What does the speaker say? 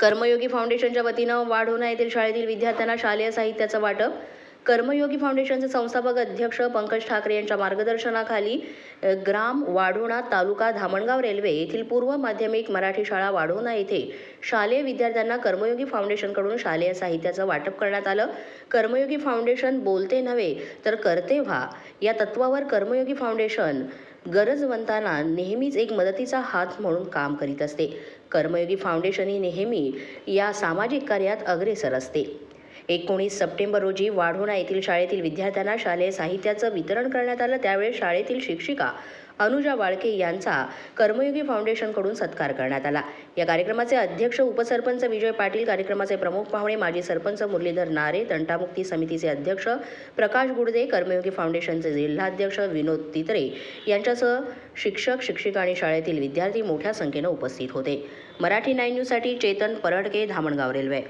कर्मयोगी फाउंडेशनच्या वतीनं वाढोणा येथील शाळेतील विद्यार्थ्यांना शालेय साहित्याचं वाटप. कर्मयोगी फाउंडेशनचे संस्थापक अध्यक्ष पंकज ठाकरे यांच्या मार्गदर्शनाखाली ग्राम वाढोणा तालुका धामणगाव रेल्वे येथील पूर्व माध्यमिक मराठी शाळा वाढोणा येथे शालेय विद्यार्थ्यांना कर्मयोगी फाउंडेशनकडून शालेय साहित्याचं वाटप करण्यात आलं. कर्मयोगी फाउंडेशन बोलते नव्हे तर करते व्हा. या तत्वावर कर्मयोगी फाउंडेशन गरजवंतांना नेहमीच एक मदतीचा हात म्हणून काम करीत असते. कर्मयोगी फाउंडेशन ही नेहमी या सामाजिक कार्यात अग्रेसर असते. एकोणीस सप्टेंबर रोजी वाढोणा येथील शाळेतील विद्यार्थ्यांना शालेय साहित्याचं वितरण करण्यात आलं. त्यावेळेस शाळेतील शिक्षिका अनुजा वाळके यांचा कर्मयोगी फाउंडेशनकडून सत्कार करण्यात आला. या कार्यक्रमाचे अध्यक्ष उपसरपंच विजय पाटील कार्यक्रमाचे प्रमुख पाहुणे माजी सरपंच मुरलीधर नारे तंटामुक्ती समितीचे अध्यक्ष प्रकाश गुडदे कर्मयोगी फाउंडेशनचे जिल्हाध्यक्ष विनोद तितरे यांच्यासह शिक्षक शिक्षिका आणि शाळेतील विद्यार्थी मोठ्या संख्येनं उपस्थित होते. मराठी नाईन न्यूजसाठी चेतन परडके धामणगाव रेल्वे.